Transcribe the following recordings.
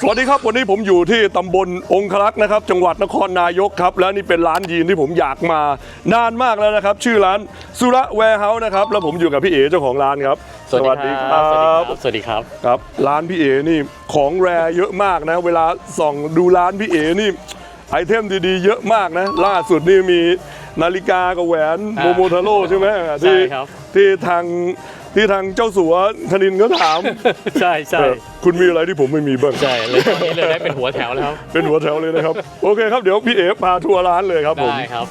สวัสดีครับวันนี้ผมอยู่ที่ตำบลองคลักษ์นะครับ จังหวัดนครนายกครับ และนี่เป็นร้านยีนที่ผมอยากมานานมากแล้วนะครับ ชื่อร้านสุระแวร์เฮาส์นะครับ แล้วผมอยู่กับพี่เอ๋เจ้าของร้านครับสวัสดีครับ สวัสดีครับ ครับร้านพี่เอ๋นี่ของแรเยอะมากนะ เวลาส่องดูร้านพี่เอ๋นี่ไอเทมดีๆ เยอะมากนะ ล่าสุดนี่มีนาฬิกากับแหวนโมอ่าโมทาโร่ใช่ไหมที่ใช่ครับ ที่ทาง ที่ทางเจ้าสัวธนินก็ถามใช่ใช่เออคุณมีอะไรที่ผมไม่มีบ้างใช่เลยตอนนี้เลยได้เป็นหัวแถวแล้วครับเป็นหัวแถวเลยนะครับ โอเคครับเดี๋ยวพี่เอ๋พาทัวร์ร้านเลยครับผม ได้ครับ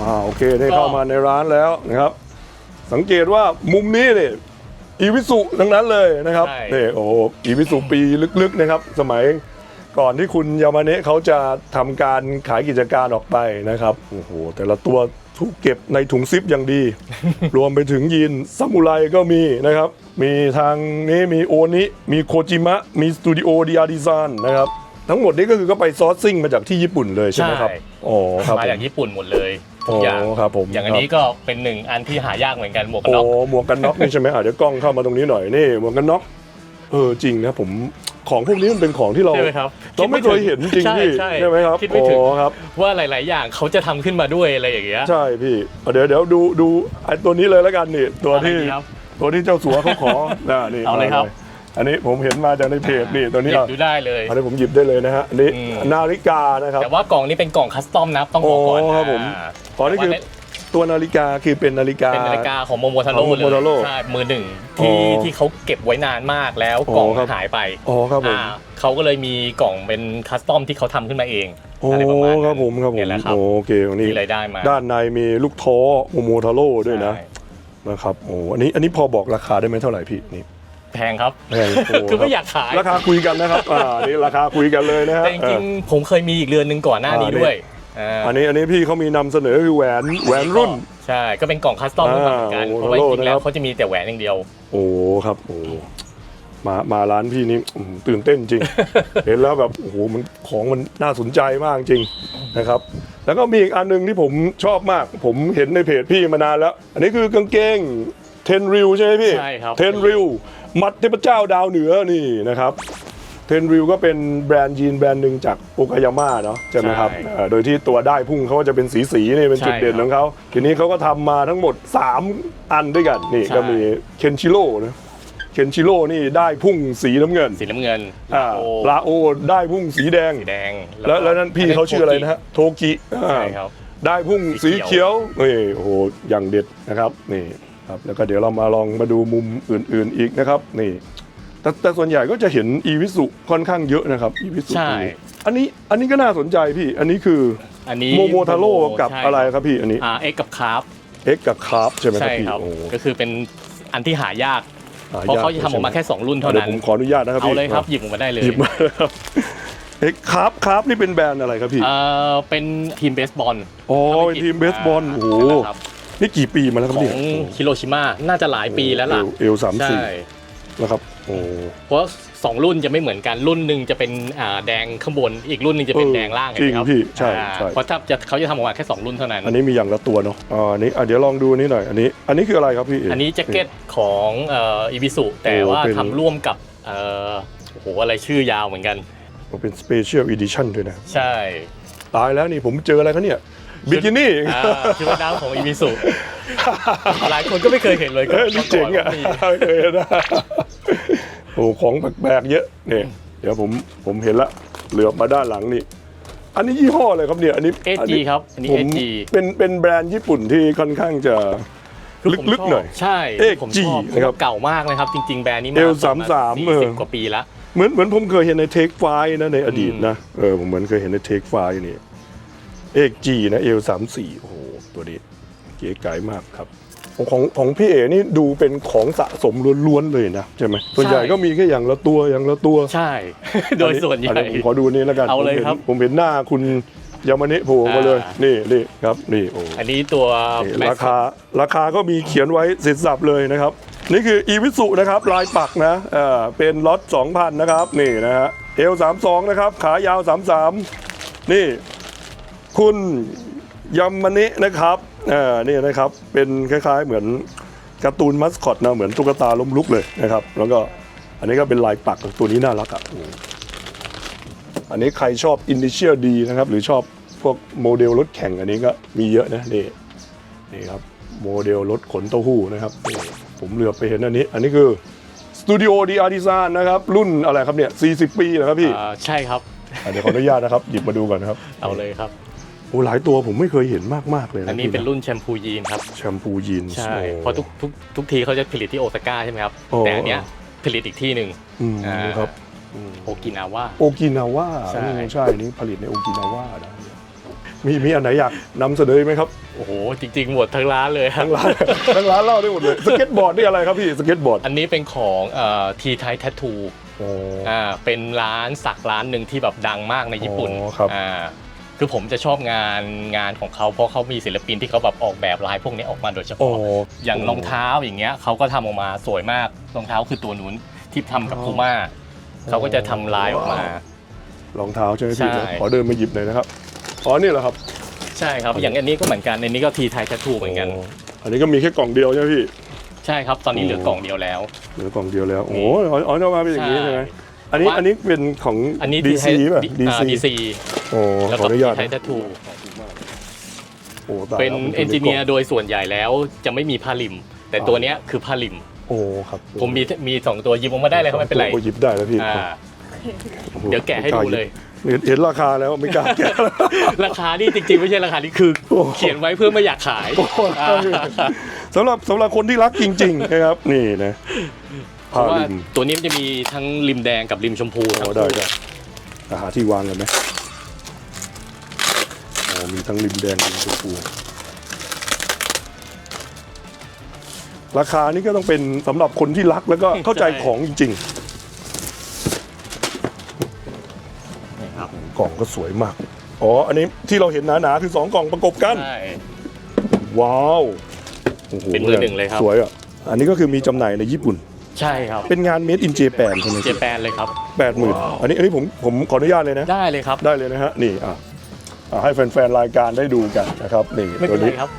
อ่าโอเคได้ก็เข้ามาในร้านแล้วนะครับ สังเกตว่ามุมนี้เนี่ย อีวิสุทั้งนั้นเลยนะครับนี่โอ้โหอีวิสุปีลึกๆนะครับ สมัยก่อนที่คุณยามาเนะเขาจะทำการขายกิจการออกไปนะครับโอ้โหแต่ละตัวถูกเก็บในถุงซิปอย่างดี รวมไปถึงยีนซามูไรก็มีนะครับ มีทางนี้มีโอนิมีโคจิมะ มีสตูดิโอดีอาร์ดีซานนะครับ ทั้งหมดนี้ก็คือก็ไปซอร์ซิ่งมาจากที่ญี่ปุ่นเลยใช่ไหมครับอ๋อครับมาผจากมญี่ปุ่นหมดเลยทุก โอ้อย่างครับผมอย่างอันนี้ก็เป็นหนึ่งอันที่หายากเหมือนกันหมวกกันโอ้น็อกหมวกกันน็อกนี่ใช่ไหมอะเดี๋ยวกล้องเข้ามาตรงนี้หน่อยนี่หมวกกันน็อกเออจริงนะผมของพวกนี้มันเป็นของที่เราใช่ไหมครับเราไม่เคยเห็นจริงใช่พี่ใช่ใช่ไหมครับคิดไม่ถึงอ๋อครับ ว่าหลาย ๆ อย่างเขาจะทำขึ้นมาด้วยอะไรอย่างเงี้ยใช่พี่เอาเดี๋ยวเดี๋ยวดูดูไอ้ตัวนี้เลยแล้วกันนี่ตัวที่อะไรดีครับตัวที่เจ้าสัวเขาขอน่ะนี่เอาเลยครับอันนี้ผมเห็นมาจากในเพจนี่ตัวหนี้ยิบอะดูได้เลยอันนี้ผมหยิบได้เลยนะฮะอันนี้อืมนาฬิกานะครับแต่ว่ากล่องนี้เป็นกล่องคัสตอมนะต้องบอกก่อนโอ้ครับผมา อ๋อนี่คือแต่ว่าตัวนาฬิกาคือเป็นนาฬิกา เป็นนาฬิกาของโมโมทาขโร่อง Momotaro เลยใช่มือหนึ่งที่อ๋อที่เขาเก็บไว้นานมากแล้วกล่องอ๋อครับ หายไปอ๋อครับผมอ่าเขาก็เลยมีกล่องเป็นคัสตอมที่เขาทำขึ้นมาเองโอ้อะไรประมาณนั้นครับผมครับผมเนี่ยแหละครับโอเคตรงนี้ ที่เลยได้มาด้านในมีลูกท้อโมโมทาโร่ด้วยนะใช่นะครับโอ้อันนี้อันนี้พอบอกราคาได้ไหมเท่าไหร่พี่นี่แพงครับ แพงโอ้คือไม่อยากขาย ราคาคุยกันนะครับอ่านี่ราคาคุยกันเลยนะฮะแต่จริงๆผมเคยมีอีกเรือนหนึ่งก่อนหน้านี้อ่าด้วย อ่าอันนี้อันนี้พี่เขามีนำเสนอคือแหวนแหวนรุ่น ใช่ก็เป็นกล่องคัสตอมขึ้นมาเหมือนกันอ่าเพราะว่าจริงๆแล้โอ้วโหเขาจะมีแต่แหวนอย่างเดียว โอ้ครับโอ้มามาร้านพี่นี่อืมตื่นเต้นจริง เห็นแล้วแบบโอ้โหมันของมันน่าสนใจมากจริงนะครับ แล้วก็มีอีกอันหนึงที่ผมชอบมาก ผมเห็นในเพจพี่มานานแล้ว อันนี้คือกางเกงเทนริวใช่ไหมพี่ใช่ครับ เทนริวมัดเทพเจ้าดาวเหนือนี่นะครับ เทนริวก็เป็นแบรนด์ยีนแบรนด์หนึ่งจากโอกายาม่าเนาะใช่ไหมครับใช่เอ่อโดยที่ตัวได้พุ่งเขาก็จะเป็นสีสีๆนี่เป็นจุดใช่เด่นครับของเขาทีนี้เขาก็ทำมาทั้งหมด 3 อันด้วยกันนี่ใช่ ก็มีเคนชิโร่นะเคนชิโร่นี่ได้พุ่งสีน้ำเงินสีน้ำเงินอ่าโอ้ลาโอได้พุ่งสีแดง สีแดงแล้วแล้วนั่นพี่เขาชื่ออะไรนะฮะโทกิอ่า ใช่ครับ ได้พุ่งสีสีเขีเขียยว วนี่โอ้โหอย่างเด็ดนะครับนี่ครับแล้วก็เดี๋ยวเรามาลองมาดูมุมอื่นๆอีกนะครับนี่ แต่แต่ส่วนใหญ่ก็จะเห็นอีวิสุค่อนข้างเยอะนะครับอีวิสุใช่ อันนี้อันนี้ก็น่าสนใจพี่ อันนี้คืออันนี้โมโมทาโร่กับใช่อะไรครับพี่อันนี้อ่าเอ็กกับคาร์ฟเอ็กกับคาร์ฟใช่ไหมครัใช่บพี่ครับ โอ้ก็คือเป็นอันที่หายาก หเพราะเขาจะทำออกมาแค่ 2 รุ่นเท่าเดี๋ยวนั้น ผมขออนุญาตนะครับเอาพี่เลยครับหยิบออกมาได้เลยหยิบมาครับเอ็กคาร์ฟคาร์ฟนี่เป็นแบรนด์อะไรครับพี่เอ่อเป็นทีมเบสบอลอ๋อเป็นทีมเบสบอลโอ้โหครับนี่กี่ปีมาแล้วครับขอเนี่งยฮิโรชิมาน่าจะหลายปีแล้วล่ะเอเอลสามสี่ใช่นะครับโอ้เพราะสองรุ่นจะไม่เหมือนกันรุ่นหนึ่งจะเป็นอ่าแดงข้างบน อีกรุ่นหนึ่งจะเป็นเออแดงล่างจริงเห็นไหมครับพี่ใช่อ่าใช่เพราะถ้าจะเขาจะทำออกมาแค่สองรุ่นเท่านั้น อันนี้มีอย่างละตัวเนาะอ่าอันนี้อะเดี๋ยวลองดูอันนี้หน่อยอันนี้ อันนี้คืออะไรครับพี่เอันนี้แจ็คเก็ตของเอ่อีบิสุแต่โอ้ว่าเป็นทำร่วมกับเอ่อโอ้โหอะไรชื่อยาวเหมือนกันมันเป็นสเปเชียลอีดิชั่นด้วยนะ ใช่ ตายแล้วนี่ผมเจออะไรคะเนี่ยบิกินี่อ่าชุดว่ายน้ำของอีบิสุหลายคนก็ไม่เคยเห็นเลยเออนี่เจ๋งอะก่นว่ามีเคยนะ โอ้ของแปลกๆเยอะเนี่ยเดี๋ยวผมผมเห็นละเหลือบมาด้านหลังนี่อันนี้ยี่ห้ออะไรครับเนี่ยอันนี้เอจีครับอันนี้ผมเอจีเป็นเป็นแบรนด์ญี่ปุ่นที่ค่อนข้างจะลึกๆหน่อยใช่ AG ผมชอบนะครับเก่ามากนะครับ จริง ๆ แบรนด์นี้มาเอลประณ33สี่เออสิบกว่าปีละเหมือนเหมือนผมเคยเห็นในเทคไฟนะในอดีตนะเออผมเหมือนเคยเห็นในเทคไฟนี่เอกจีนะเอลสามสี่โอ้โหตัวนี้เก๋ไก๋มากครับ ของของของพี่เอ๋นี่ดูเป็นของสะสมล้วนๆเลยนะใช่ไหมส่วนใหญ่ก็มีแค่อย่างละตัวอย่างละตัวใช่ โดยส่วนใหญ่อัผมขอดูนี้แล้วกันเอาเลยผมห็นครับ ผมเห็นหน้าคุณยามานิโผล่มาเลยอ่านี่นี่นี่ครับนี่โอ้อันนี้ตัวนี่แม็กราคาราคาก็มีเขียนไว้เสร็จสับเลยนะครับ นี่คืออีวิสุนะครับลายปักนะเอ่อเป็นล็อต2,000นะครับนี่นะฮะเอล32นะครับขายาว 33 นี่ คุณยามาเนะนะครับ อ่านี่นะครับเป็นคล้าย ๆ เหมือนการ์ตูนมัสคอตนะเหมือนตุ๊กตาล้มลุกเลยนะครับ แล้วก็อันนี้ก็เป็นลายปักตัวนี้น่ารักอะอืมอันนี้ใครชอบอินดิเชียดีนะครับ หรือชอบพวกโมเดลรถแข่งอันนี้ก็มีเยอะนะนี่นี่ครับโมเดลรถขนเต้าหู้นะครับนี่ผมเหลือบไปเห็นอันนี้ อันนี้คือสตูดิโอดีอาร์ดิซานนะครับ รุ่นอะไรครับเนี่ย40 ปีเหรอครับพี่ อ่าใช่ครับ อะเดี๋ยวขออนุญาตนะครับ หยิบมาดูก่อนนะครับ เอาเลยครับโอ้หลายตัวผมไม่เคยเห็นมากๆเลยนะอันนี้พี่ะเป็นรุ่นแชมพูยีนครับแชมพูยีนส์ใช่โอ้เพราะทุกทุกทุกทีเขาจะผลิตที่โอซาก้าใช่ไหมครับโอ้แต่อันเนี้ยผลิตอีกที่หนึ่งอืมอ่าครับอืมโอกินาว่าโอกินาว่าใช่อืมใช่นี่ผลิตในโอกินาว่านะมีมีอันไหนอยากนำเสนอไหมครับโอ้โหจริง ๆ หมดทั้งร้านเลยครับทั้งร้านทั้งร้านเล่าได้หมดเลยสเก็ตบอร์ดนี่อะไรครับพี่สเก็ตบอร์ดอันนี้เป็นของทีไททัตทูโอ้อ่าเป็นร้านสักร้านหนึ่งที่แบบดังมากในญี่ปุ่นอ๋อครับอ่า คือผมจะชอบงานงานของเขาเพราะเขามีศิลปินที่เขาแบบออกแบบลายพวกนี้ออกมาโดยเฉโอ้พาะ อย่างรองเท้าอย่างเงี้ยเขาก็ทำออกมาสวยมากรองเท้าคือตัวนู้นที่ทำกับพูม่าเขาก็จะทำลายออกมา รองเท้าใช่ไหมพี่ใช่ ขอเดินมาหยิบหน่อยนะครับอ๋อนี่เหรอครับใช่ครับ อย่างอันนี้ก็เหมือนกันอันนี้ก็ทีไททัตทูเหมือนกันโอันนี้ก็มีแค่กล่องเดียวใช่ไหมพี่ใช่ครับตอนนี้เหลือกล่องเดียวแล้ว เหลือกล่องเดียวแล้วโอ้โหอ๋ออ๋อจะมาเป็นอย่างนี้ใช่ใช่ไหม อันนี้ว่า อันนี้เป็นของอันนี้ DC ป่ะดี DC ดีซีโอ้แล้วขอก็อนุทีญาตไทนะทัตทูโอ้ตายเป็นแล้วเอนจิเนียร์โดยส่วนใหญ่แล้วจะไม่มีผ้าริม แต่ตัวเนี้ยคือผ้าริม โอ้ครับผมมีมีสองตัวหยิบออกมาได้เลยครับไม่เป็นไรโอ้หยิบได้แล้วพี่อ่า โอ้โหเดี๋ยวแกะให้ดูเลยเห็นเห็นราคาแล้วไม่กล้าแกะแล้วราคานี่จริงๆ ไม่ใช่ราคานี่คือ โอ้โหเขียนไว้เพื่อไม่อยากขายโอ้โหอ่าสำหรับสำหรับคนที่รักจริงๆนะครับนี่นะ เพผ้าราะว่าริมตัวนี้มันจะมีทั้งริมแดงกับริมชมพูโอ้ทั้งได้คู่ได้อาหาที่วางกันไหมโอ้มีทั้งริมแดงริมชมพูราคานี่ก็ต้องเป็นสำหรับคนที่รักแล้วก็เข้าใจของจริง นี่ครับๆ กล่องก็สวยมาก อ๋อ อันนี้ที่เราเห็นหนาๆคือสองกล่องประกบกัน ใช่ ว้าวโอ้โเป็นมือหนึ่งเลยครับ สวยอะ อันนี้ก็คือมีจำหน่ายในญี่ปุ่น ใช่ครับเป็นงาน made in Japan ใช่ไหมเจแปนเลยครับ แปดหมื่นอันนี้อันนี้ผมผมขออนุญาตเลยนะ ได้เลยครับ ได้เลยนะฮะ นี่อะอะให้แฟนๆ รายการได้ดูกันนะครับ นี่ไม่ตัเป็วนไรนี้ ครับ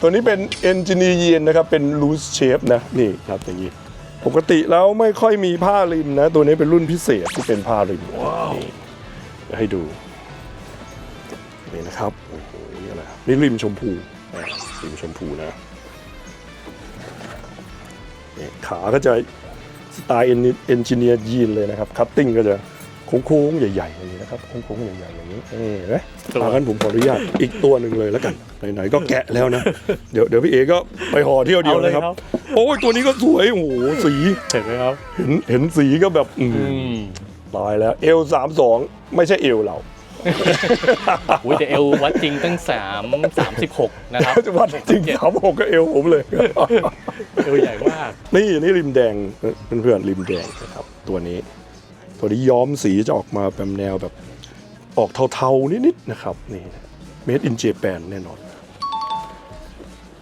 ตัวนี้เป็น engineer นะครับ เป็น loose shape นะ นี่ครับอย่างนี้ ปกติแล้วไม่ค่อยมีผ้าริมนะ ตัวนี้เป็นรุ่นพิเศษที่เป็นผ้าริมนี่เดี๋ยวให้ดู นี่นะครับโอ้โหนี่อะไรครับนี่ริมชมพูอะริมชมพูนะนี่ ขาก็จะสไตล์เอนจิเนียร์ยีนเลยนะครับคัตติ้งก็จะโค้งๆใหญ่ๆอย่างนี้นะครับโค้งๆใหญ่ๆอย่างนี้นี่เห็นไหมตัวอางั้นผมขออนุญาตอีกตัวหนึ่งเลยแล้วกันไหนๆก็แกะแล้วนะเดี๋ยวเดี๋ยวพี่เอก็ไปห่อเที่ยวเดียวนะครับโอ้ยตัวนี้ก็สวยโอ้โหสีเห็นไหมครับเห็นเห็นสีก็แบบอืมอืมตายแล้วเอลสามสองไม่ใช่เอลเรา อุ้ยแต่เอววัดจริงตั้งสามสามสิบหกนะครับจะวัดจริงสามหกก็เอลผมเลย เอวใหญ่มาก นี่นี่ริมแดงเพื่อนๆริมแดงนะครับ ตัวนี้ ตัวนี้ย้อมสีจะออกมาแบบแนวแบบออกเทาๆนิดๆนะครับนี่เมดอินเจแปนแน่นอน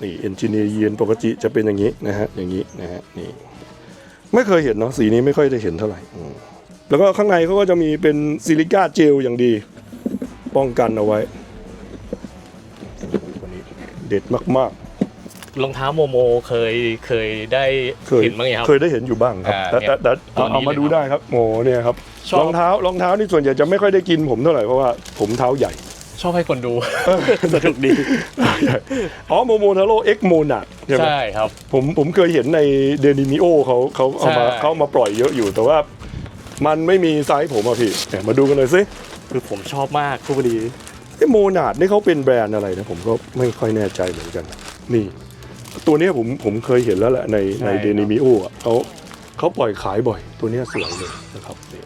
นี่เอนจิเนียร์ยีนปกติจะเป็นอย่างนี้นะฮะอย่างนี้นะฮะนี่ไม่เคยเห็นเนาะสีนี้ไม่ค่อยได้เห็นเท่าไหร่อืมแล้วก็ข้างในเขาก็จะมีเป็นซิลิก้าเจลอย่างดี ป้องกันเอาไว้ตัวนี้เด็ดมากรองเท้าโมโมเคยเคยได้ๆ เคยเห็นบ้างไหมครับ เคยได้เห็นอยู่บ้างครับ อ่าแต่แต่แต่ตัวเอานี้เอามาเลยดูครับได้ครับโมเนี่ยครับชอบ รองเท้ารองเท้านี่ส่วนใหญ่จะไม่ค่อยได้กินผมเท่าไหร่เพราะว่าผมเท้าใหญ่ ชอบให้คนดู สนุกดี อ๋อโมโมทาโร่เอ็กโมนาใช่ไหม ใช่ครับ ผมผมเคยเห็นในเดนิมิโอเขาเขาเอามาใช่ เขาเอามาปล่อยเยอะอยู่แต่ว่า มันไม่มีไซส์ผมอะพี่เนี่ยมาดูกันเลยสิ คือผมชอบมากคู่นี้ไอ้โมนาดนี่เขาเป็นแบรนด์อะไรนะ ผมก็ไม่ค่อยแน่ใจเหมือนกัน นี่ ตัวเนี้ยผมผมเคยเห็นแล้วแหละในในเดนิมิโออะเขาเขาปล่อยขายบ่อย ตัวเนี้ยสวยเลยนะครับนี่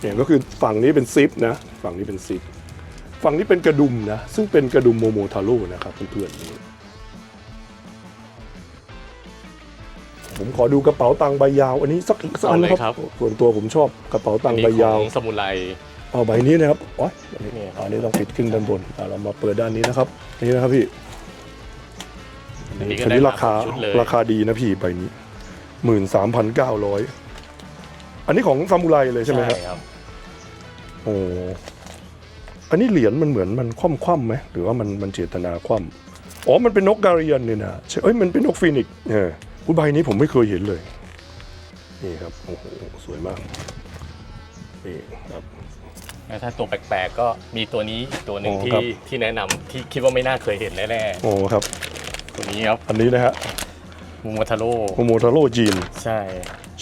เนี่ยก็คือฝั่งนี้เป็นซิปนะ ฝั่งนี้เป็นซิปฝั่งนี้เป็นกระดุมนะ ซึ่งเป็นกระดุมโมโมทาโร่นะครับเพื่อนๆนี่ผมขอดูกระเป๋าตังค์ใบยาว อันนี้สักสักอันนะครับส่วนตัวผมชอบกระเป๋าตัอังนค์นี้ใบขยาอวงสมุไร เอาใบนี้นะครับโอ้ยอันนี้นี่ครับอันนี้ต้องปิดครึ่งด้านบนอะเรามาเปิดด้านนี้นะครับ นี่นะครับพี่อันนี้ก็อันได้นี้มาราคาสองชุดเลย ราคาดีนะพี่ใบนี้หมื่นสามพันเก้าร้อยอันนี้ของซามูไรเลยใช่ไหมครับครับโอ้อันนี้เหรียญมันเหมือนมันคว่ำคว่ำๆไหมหรือว่ามันมันเจตนาคว่ำอ๋อมันเป็นนกกาเรียนนี่นะใช่เอ้ยมันเป็นนกฟีนิกซ์เอออุยใบนี้ผมไม่เคยเห็นเลย นี่ครับโอ้โหสวยมากนี่ครับ แล้วถ้าตัวแปลกๆก็มีตัวนี้อีกตัวหนึ่งโอ้ที่ครับที่แนะนำที่คิดว่าไม่น่าเคยเห็นแน่โอ้ครับ ๆตัวนี้ครับอันนี้นะฮะมูมทาโร่โมโมทาโร่จีน ใช่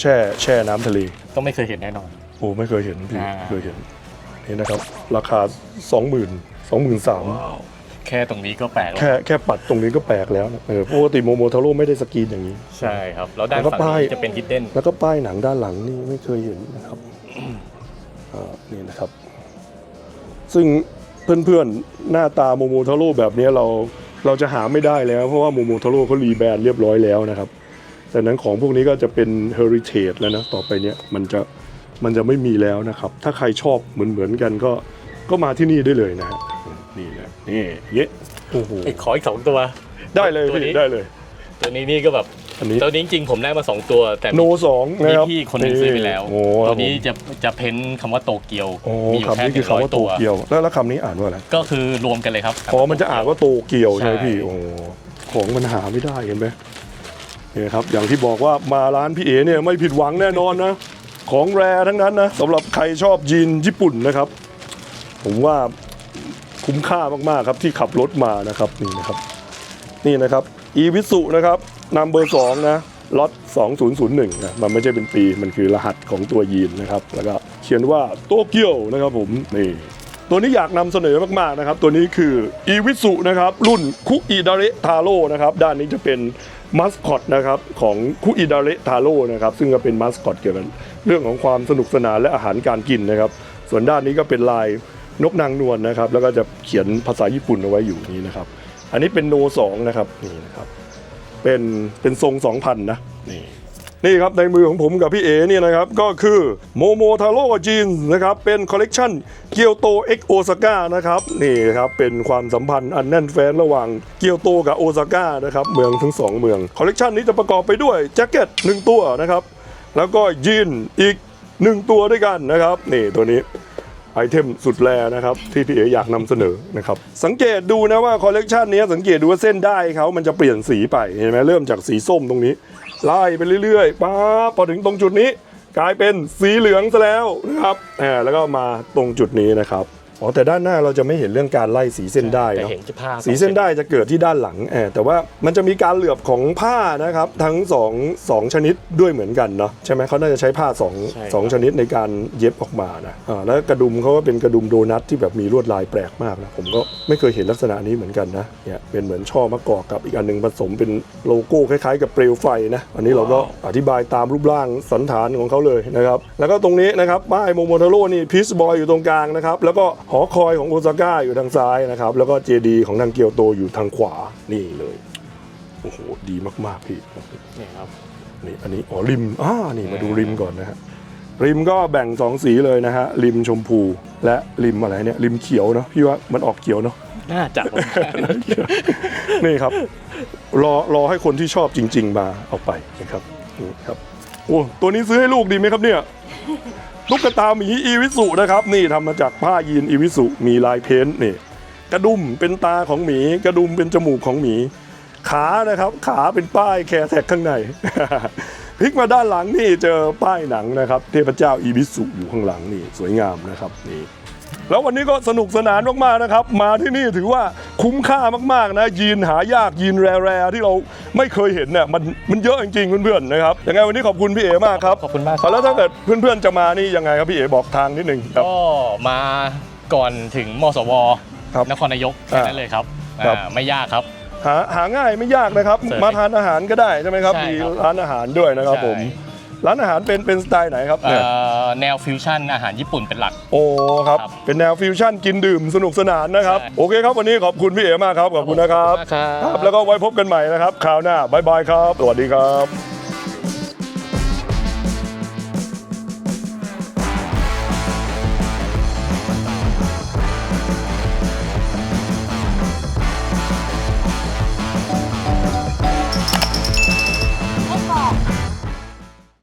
แช่แช่น้ำทะเล ก็ไม่เคยเห็นแน่นอน โอ้ไม่เคยเห็นพี่อ่า เคยเห็น นี่นะครับ ราคา 20,000 23,000แค่ตรงนี้ก็แปลกแล้วแค่แค่ปัดตรงนี้ก็แปลกแล้วนะเออปกติโมโมทาโร่ไม่ได้สกรีนอย่างนี้ ใช่ครับ แล้วด้านแล้วก็ฝั่งป้าย นี้จะเป็นฮิดเด้นแล้วก็ป้ายหนังด้านหลังนี่ไม่เคยเห็นนะครับอ่า นี่นะครับ ซึ่งเพื่อนๆหน้าตาโมโมทาโร่แบบนี้เราเราจะหาไม่ได้แล้ว เพราะว่าโมโมทาโร่เขารีแบรนด์เรียบร้อยแล้วนะครับ แต่นั้นของพวกนี้ก็จะเป็นเฮอริเทจแล้วนะต่อไปเนี้ยมันจะมันจะไม่มีแล้วนะครับ ถ้าใครชอบเหมือนเหมือนๆกันก็ก็มาที่นี่ได้เลยนะฮะนี่นะนี่เยะโอ้โหไอ้ขออีกสองตัว ได้เลยตัวนี้พี่ได้เลย ตัวนี้นี่ก็แบบ อันนี้ตัวนี้จริงๆผมได้มาสองตัว แต่โนสองมีนะครับพี่คนหนึงซื้อไปแล้ว โอ้คตัรัวบนี้ผมจะจะเพ้นคำว่าโตเกียว โอ้มีอยู่คำแค่นี้หคืนึ่องร้อคำยว่าโตตัว เกียว แล้วแล้วคำนี้อ่านว่าอะไรก็คือรวมกันเลยครับอ๋อมันจะอ่านว่าโตเกียวใช่ไหมใช่พี่โอ้ของมันหาไม่ได้เห็นไหมเนี่ยครับอย่างที่บอกว่ามาร้านพี่เอเนี่ยไม่ผิดหวังแน่นอนนะ ของแรทั้งนั้นนะสำหรับใครชอบยีนญี่ปุ่นนะครับ ผมว่าคุ้มค่ามากๆครับที่ขับรถมานะครับนี่นะครับ นี่นะครับอีวิสุนะครับ นัมเบอร์สองนะล็อต2001 นะ มันไม่ใช่เป็นปี มันคือรหัสของตัวยีนนะครับ แล้วก็เขียนว่าโตเกียวนะครับผม นี่ ตัวนี้อยากนำเสนอมาก ๆ นะครับ ตัวนี้คืออีวิสุนะครับ รุ่นคุอิดาเรทาโร่นะครับ ด้านนี้จะเป็นมัสคอตนะครับของคุอิดาเรทาโร่นะครับ ซึ่งก็เป็นมัสคอตเกี่ยวกับเรื่องของความสนุกสนานและอาหารการกินนะครับ ส่วนด้านนี้ก็เป็นลายนกนางนวลนะครับ แล้วก็จะเขียนภาษาญี่ปุ่นเอาไว้อยู่นี้นะครับ อันนี้เป็นโนสองนะครับ นี่นะครับ เป็นเป็นทรง2,000นะนี่นี่ครับในมือของผมกับพี่เอเนี่ยนะครับก็คือโมโมทาโร่จีนนะครับเป็นคอลเลกชันเกียวโตเอ็กโอซาก้านะครับนี่ครับเป็นความสัมพันธ์อันแน่นแฟ้นระหว่างเกียวโตกับโอซาก้านะครับเมืองทั้งสองเมืองคอลเลกชันนี้จะประกอบไปด้วยแจ็คเก็ตหนึ่งตัวนะครับแล้วก็ยีนอีกหนึ่งตัวด้วยกันนะครับนี่ตัวนี้ ไอเทมสุดแรนะครับที่พี่เออยากนำเสนอนะครับสังเกตดูนะว่าคอลเลกชันนี้สังเกตดูว่าเส้นได้เขามันจะเปลี่ยนสีไปเห็นไหมเริ่มจากสีส้มตรงนี้ ไล่ไปเรื่อยๆป้าพอถึงตรงจุดนี้ กลายเป็นสีเหลืองซะแล้วนะครับอ่าแล้วก็มาตรงจุดนี้นะครับ อ๋อแต่ด้านหน้าเราจะไม่เห็นเรื่องการไล่สีเส้นได้แต่เนาะ เห็นจะผ้าสีเส้นได้จะเกิดที่ด้านหลังเออแต่ว่ามันจะมีการเหลือบของผ้านะครับ ทั้งสองสองชนิดด้วยเหมือนกันเนาะใช่ไหมเขาน่าจะใช้ผ้าสองสองชนิดในการเย็บออกมานะอ่าแล้วกระดุมเขาก็เป็นกระดุมโดนัทที่แบบมีลวดลายแปลกมากนะผมก็ไม่เคยเห็นลักษณะนี้เหมือนกันนะเนี่ยเป็นเหมือนช่อมะกอกกับอีกอันหนึงผสมเป็นโลโก้คล้ายๆ กับเปลวไฟนะอันนี้เราก็อธิบายตามรูปร่างสันฐานของเขาเลยนะครับแล้วก็ตรงนี้นะครับป้ายโมโมทาโร่นี่พีซบอยอยู่ตรงกลางนะครับแล้วก็หอคอยของโอซาก้าอยู่ทางซ้ายนะครับ แล้วก็เจดีของทางเกียวโตอยู่ทางขวานี่เลยโอ้โหดีมากๆพี่เนี่ยครับนี่อันนี้อ๋อริมอ่านี่มาดูริมก่อนนะฮะริมก็แบ่งสองสีเลยนะฮะริมชมพูและริมอะไรเนี่ยริมเขียวเนาะพี่ว่ามันออกเขียวเนาะน่าจะผมนี่ครับ รอรอให้คนที่ชอบจริง ๆ มาเอาไปนะครับนี่ครับโอ้ตัวนี้ซื้อให้ลูกดีไหมครับเนี่ย ตุ๊กตาหมีอีวิสุนะครับ นี่ทำมาจากผ้ายีนอีวิสุมีลายเพ้นท์นี่ กระดุมเป็นตาของหมี กระดุมเป็นจมูกของหมี ขานะครับ ขาเป็นป้ายแคร์แท็กข้างใน พลิกมาด้านหลังนี่เจอป้ายหนังนะครับ เทพเจ้าอีบิสุอยู่ข้างหลังนี่สวยงามนะครับนี่แล้ววันนี้ก็สนุกสนานมากๆนะครับ มาที่นี่ถือว่า คุ้มค่ามากๆนะยีนหายากยีนแร่ๆที่เราไม่เคยเห็นเนี่ยมันมันเยอะจริงๆเพื่อนๆนะครับยังไงวันนี้ขอบคุณพี่เอมากครับขอบคุณมากคเอารับ แล้วถ้าเกิดเพื่อนๆจะมานี่ยังไงครับพี่เอบอกทางนิดนึงครับ ก็มาก่อนถึงมสวครับนครนายกแค่นั้นเลยครับครับ อ่าไม่ยากครับ หาหาง่ายไม่ยากนะครับ เสิร์ชมาทานอาหารก็ได้ใช่ไหมครับใช่มีครับร้านอาหารด้วยนะครับใช่ผม ร้านอาหารเป็นเป็นสไตล์ไหนครับเอ่เนี่ยอแนวฟิวชั่นอาหารญี่ปุ่นเป็นหลัก โอ้ครับ ครับเป็นแนวฟิวชั่นกินดื่มสนุกสนานนะครับ ใช่ โอเคครับวันนี้ขอบคุณพี่เอมากครับขอบคุณนะครับ ขอบคุณมากครับครับ แล้วก็ไว้พบกันใหม่นะครับคราวหน้าบายบายครับ สวัสดีครับ